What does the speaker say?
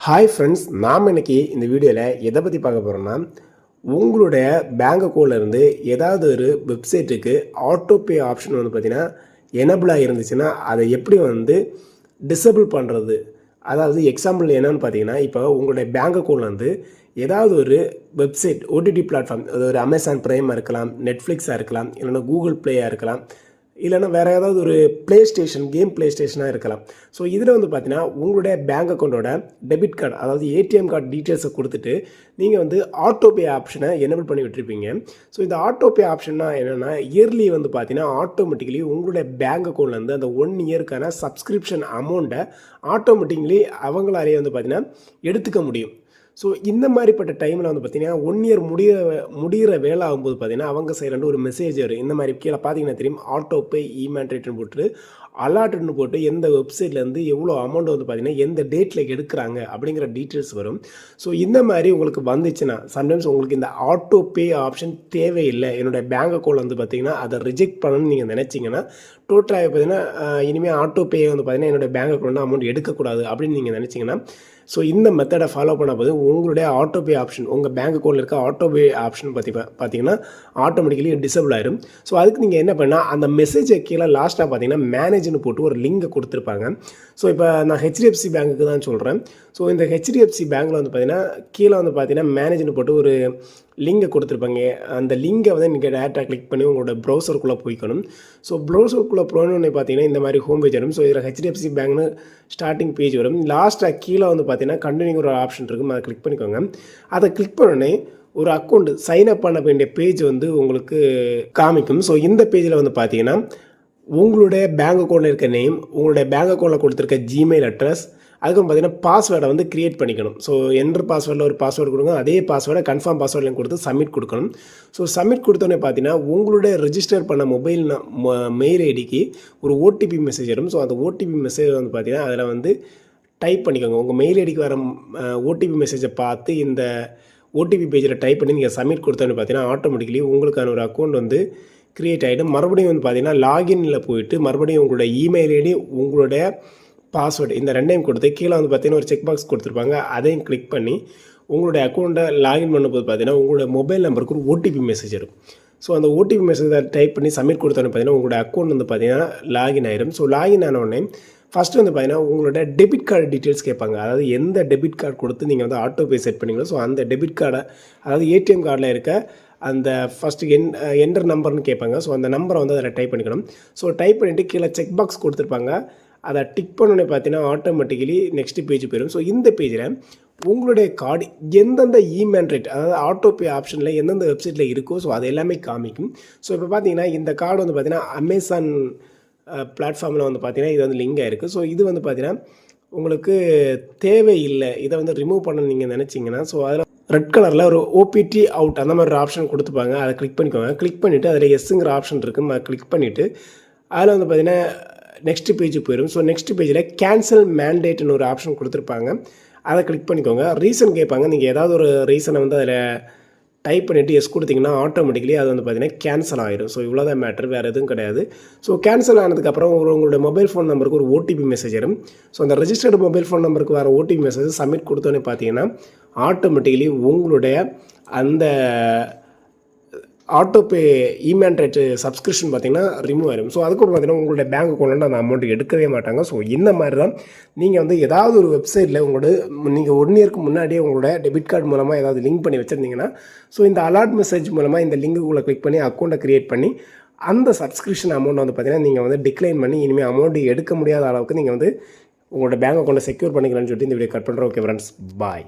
Hi friends நாம் இன்றைக்கி இந்த வீடியோவில் எதை பற்றி பார்க்க போகிறோம்னா உங்களுடைய பேங்க் அக்கௌண்ட்லேருந்து ஏதாவது ஒரு வெப்சைட்டுக்கு ஆட்டோபே ஆப்ஷன் வந்து பார்த்தீங்கன்னா எனபிளாக இருந்துச்சுன்னா அதை எப்படி வந்து டிசபிள் பண்ணுறது அதாவது எக்ஸாம்பிள் என்னென்னு பார்த்தீங்கன்னா இப்போ உங்களுடைய பேங்க் அக்கௌண்ட்லேருந்து ஏதாவது ஒரு வெப்சைட் ஓடிடி பிளாட்ஃபார்ம் அது ஒரு அமேசான் ப்ரைமாக இருக்கலாம் நெட்ஃப்ளிக்ஸாக இருக்கலாம் இல்லைன்னா கூகுள் ப்ளேயாக இருக்கலாம் இல்லைன்னா வேறு ஏதாவது ஒரு ப்ளே ஸ்டேஷன் கேம் ப்ளே ஸ்டேஷனாக இருக்கலாம். ஸோ இதில் வந்து பார்த்தீங்கன்னா உங்களுடைய பேங்க் அக்கௌண்ட்டோட டெபிட் கார்டு அதாவது ஏடிஎம் கார்டு டீட்டெயில்ஸை கொடுத்துட்டு நீங்கள் வந்து ஆட்டோபே ஆப்ஷனை எனபிள் பண்ணி விட்டுருப்பீங்க. ஸோ இந்த ஆட்டோபே ஆப்ஷன்னா என்னென்னா இயர்லி வந்து பார்த்தீங்கன்னா ஆட்டோமேட்டிக்கலி உங்களுடைய பேங்க் அக்கௌண்ட்லேருந்து அந்த ஒன் இயருக்கான சப்ஸ்கிரிப்ஷன் அமௌண்ட்டை ஆட்டோமேட்டிக்கலி அவங்களாலேயே வந்து பார்த்தீங்கன்னா எடுத்துக்க முடியும். ஸோ இந்த மாதிரிப்பட்ட டைமில் வந்து பார்த்தீங்கன்னா ஒன் இயர் முடிய முடிகிற வேலை ஆகும்போது பார்த்தீங்கன்னா அவங்க சைட்லேருந்து ஒரு மெசேஜ் வரும். இந்த மாதிரி கீழே பார்த்தீங்கன்னா தெரியும் ஆட்டோ பே இமேண்ட்ரேட்னு போட்டு அலாட்டுன்னு போட்டு எந்த வெப்சைட்லேருந்து எவ்வளோ அமௌண்ட் வந்து பார்த்தீங்கன்னா எந்த டேட்டில் எடுக்கிறாங்க அப்படிங்கிற டீட்டெயில்ஸ் வரும். ஸோ இந்த மாதிரி உங்களுக்கு வந்துச்சுன்னா சம்டைம்ஸ் உங்களுக்கு இந்த ஆட்டோ பே ஆப்ஷன் தேவையில்லை. என்னுடைய பேங்க் அக்கௌண்ட் வந்து பார்த்தீங்கன்னா அதை ரிஜெக்ட் பண்ணணும்னு நீங்கள் நினச்சிங்கன்னா டோட்டலாக பார்த்தீங்கன்னா இனிமேல் ஆட்டோ பே வந்து பார்த்தீங்கன்னா என்னுடைய பேங்க் அக்கௌண்ட் அமௌண்ட் எடுக்கக்கூடாது அப்படின்னு நீங்கள் நினச்சிங்கன்னா ஸோ இந்த மெத்தடை ஃபாலோ பண்ண போது உங்களுடைய ஆட்டோ பே ஆப்ஷன் உங்கள் பேங்க் அக்கௌண்ட்டில் இருக்க ஆட்டோ பே ஆப்ஷன் பற்றி பார்த்தீங்கன்னா ஆட்டோமேட்டிக்கலி டிசபிள் ஆயிரும். ஸோ அதுக்கு நீங்கள் என்ன பண்ணால் அந்த மெசேஜை கீழே லாஸ்ட்டாக பார்த்தீங்கன்னா பேஜ்னு போட்டு ஒரு லிங்கை கொடுத்துருப்பாங்க. ஸோ இப்போ நான் ஹெச்டிஎஃப்சி பேங்க்குக்கு தான் சொல்கிறேன் ஸோ இந்த ஹெச்டிஎஃப்சி பேங்க்கில் வந்து பார்த்தீங்கன்னா கீழே வந்து பார்த்தீங்கன்னா மேனேஜ்னு போட்டு ஒரு லிங்கை கொடுத்துருப்பாங்க. அந்த லிங்கை வந்து நீங்கள் டேரெக்டாக கிளிக் பண்ணி உங்களோட ப்ரௌசருக்குள்ளே போய்க்கணும். ஸோ ப்ரௌசருக்குள்ளே போனோடனே பார்த்தீங்கன்னா இந்த மாதிரி ஹோம் பேஜ் வரும். ஸோ இதில் ஹெச்டிஎஃப்சி பேங்க்னு ஸ்டார்டிங் பேஜ் வரும். லாஸ்ட்டாக கீழே வந்து பார்த்தீங்கன்னா கண்டினியூ ஒரு ஆப்ஷன் இருக்கும். அதை கிளிக் பண்ணிக்கோங்க. அதை கிளிக் பண்ணோடனே ஒரு அக்கௌண்ட் சைன் அப் பண்ண வேண்டிய பேஜ் வந்து உங்களுக்கு காமிக்கும். ஸோ இந்த பேஜில் வந்து பார்த்தீங்கன்னா உங்களுடைய பேங்க் அக்கௌண்ட்டில் இருக்க நேம் உங்களுடைய பேங்க் அக்கௌண்ட்டில் கொடுத்துருக்க ஜிமெயில் அட்ரஸ் அதுக்கப்புறம் பார்த்தீங்கன்னா பாஸ்வேர்டை வந்து க்ரியேட் பண்ணிக்கணும். ஸோ என்ட்ரு பாஸ்வேர்டில் ஒரு பாஸ்வேர்டு கொடுங்க அதே பாஸ்வேர்டை கன்ஃபார்ம் பாஸ்வேர்டில் கொடுத்து சப்மிட் கொடுக்கணும். ஸோ சப்மிட் கொடுத்தோன்னே பார்த்தீங்கன்னா உங்களுடைய ரிஜிஸ்டர் பண்ண மொபைல் மெயில் ஐடிக்கு ஒரு ஓடிபி மெசேஜ் வரும். ஸோ அந்த ஓடிபி மெசேஜ் வந்து பார்த்தீங்கன்னா அதில் வந்து டைப் பண்ணிக்கோங்க. உங்கள் மெயில் ஐடிக்கு வர ஓடிபி மெசேஜை பார்த்து இந்த ஓடிபி பேஜில் டைப் பண்ணி நீங்கள் சப்மிட் கொடுத்தோன்னு பார்த்தீங்கன்னா ஆட்டோமேட்டிக்கலி உங்களுக்கான ஒரு அக்கௌண்ட் வந்து க்ரியேட் ஆகிடும் மறுபடியும் வந்து பார்த்தீங்கன்னா லாகின்ல போயிட்டு மறுபடியும் உங்களோட இமெயில் ஐடி உங்களுடைய பாஸ்வேர்டு இந்த ரெண்டையும் கொடுத்து கீழே வந்து பார்த்தீங்கன்னா ஒரு செக் பாக்ஸ் கொடுத்துருப்பாங்க. அதையும் கிளிக் பண்ணி உங்களுடைய அக்கௌண்ட்டை லாகின் பண்ணும்போது பார்த்தீங்கன்னா உங்களோட மொபைல் நம்பருக்கு ஒரு ஓடிபி மெசேஜ் இருக்கும். ஸோ அந்த ஓடிபி மெசேஜை டைப் பண்ணி சப்மிட் கொடுத்தோன்னு பார்த்தீங்கன்னா உங்களோட அக்கௌண்ட் வந்து பார்த்தீங்கன்னா லாகின் ஆயிரும். ஸோ லாகின் ஆன உடனே ஃபஸ்ட்டு வந்து பார்த்தீங்கன்னா உங்களோட டெபிட் கார்டு டீட்டெயில்ஸ் கேட்பாங்க. அதாவது எந்த டெபிட் கார்டு கொடுத்து நீங்கள் வந்து ஆட்டோ பே செட் பண்ணீங்களோ ஸோ அந்த டெபிட் கார்டை அதாவது ஏடிஎம் கார்டில் இருக்க அந்த ஃபஸ்ட்டு என் என்டர் நம்பர்னு கேட்பாங்க. ஸோ அந்த நம்பரை வந்து அதில் டைப் பண்ணிக்கணும். ஸோ டைப் பண்ணிவிட்டு கீழே செக் பாக்ஸ் கொடுத்துருப்பாங்க. அதை டிக் பண்ணோன்னே பார்த்தீங்கன்னா ஆட்டோமேட்டிக்கலி நெக்ஸ்ட் பேஜ் போயிடும். ஸோ இந்த பேஜில் உங்களுடைய கார்டு எந்தெந்த இமேண்ட்ரேட் அதாவது ஆட்டோபே ஆப்ஷனில் எந்தெந்த வெப்சைட்டில் இருக்கோ ஸோ அது எல்லாமே காமிக்கும். ஸோ இப்போ பார்த்தீங்கன்னா இந்த கார்டு வந்து பார்த்தீங்கன்னா அமேசான் பிளாட்ஃபார்மில் வந்து பார்த்தீங்கன்னா இது வந்து லிங்க் ஆகிருக்கு ஸோ இது வந்து பார்த்தீங்கன்னா உங்களுக்கு தேவையில்லை. இதை வந்து ரிமூவ் பண்ண நீங்கள் நினச்சிங்கன்னா ஸோ அதில் ரெட் கலரில் ஒரு ஓபிடி அவுட் அந்த மாதிரி ஒரு ஆப்ஷன் கொடுத்துப்பாங்க. அதை கிளிக் பண்ணிக்கோங்க. கிளிக் பண்ணிவிட்டு அதில் எஸ்ஸுங்கிற ஆப்ஷன் இருக்குது அதை கிளிக் பண்ணிவிட்டு அதில் வந்து பார்த்தீங்கன்னா நெக்ஸ்ட் பேஜ் போயிடும் ஸோ நெக்ஸ்ட் பேஜில் கேன்சல் மேண்டேட்னு ஒரு ஆப்ஷன் கொடுத்துருப்பாங்க. அதை கிளிக் பண்ணிக்கோங்க. ரீசன் கேட்பாங்க. நீங்கள் ஏதாவது ஒரு ரீசனை வந்து அதில் டைப் பண்ணிவிட்டு எஸ் கொடுத்தீங்கன்னா ஆட்டோமேட்டிக்கலி அது வந்து பார்த்தீங்கன்னா கேன்சல் ஆகிடும் ஸோ இவ்வளோ தான் மேட்ரு வேறு எதுவும் கிடையாது. ஸோ கேன்சல் ஆனதுக்கப்புறம் ஒரு உங்களோட மொபைல் ஃபோன் நம்பருக்கு ஒரு ஓடிபி மெசேஜ் வரும். ஸோ அந்த ரெஜிஸ்டர்டு மொபைல் ஃபோன் நம்பருக்கு வர ஓடிபி மெசேஜ் சப்மிட் கொடுத்தோன்னே பார்த்தீங்கன்னா ஆட்டோமேட்டிக்கலி உங்களுடைய அந்த ஆட்டோபே இமேண்ட்ரேட் சப்ஸ்கிரிப்ஷன் பார்த்தீங்கன்னா ரிமூவ் ஆயிடும் ஸோ அதுக்கப்புறம் பார்த்தீங்கன்னா உங்களுடைய பேங்க் அக்கௌண்ட்டில் அந்த அமௌண்ட் எடுக்கவே மாட்டாங்க. ஸோ இந்த மாதிரி தான் நீங்கள் வந்து ஏதாவது ஒரு வெப்சைட்டில் உங்களோட நீங்கள் ஒன் இயர்க்கு முன்னாடியே உங்களோட டெபிட் கார்டு மூலமாக ஏதாவது லிங்க் பண்ணி வச்சுருந்தீங்கன்னா ஸோ இந்த அலாட் மெசேஜ் மூலமாக இந்த லிங்குக்குள்ளே கிளிக் பண்ணி அக்கௌண்ட்டை க்ரியேட் பண்ணி அந்த சப்ஸ்கிரிப்ஷன் அமௌண்ட் வந்து பார்த்தீங்கன்னா நீங்கள் வந்து டிக்ளைன் பண்ணி இனிமேல் அமௌண்ட் எடுக்க முடியாத அளவுக்கு நீங்கள் வந்து உங்களோட பேங்க் அக்கௌண்ட்டை செக்யூர் பண்ணிக்கலாம்னு சொல்லிட்டு இந்த வீடியோ கட் பண்ணுறோம் ஓகே ஃப்ரெண்ட்ஸ் பாய்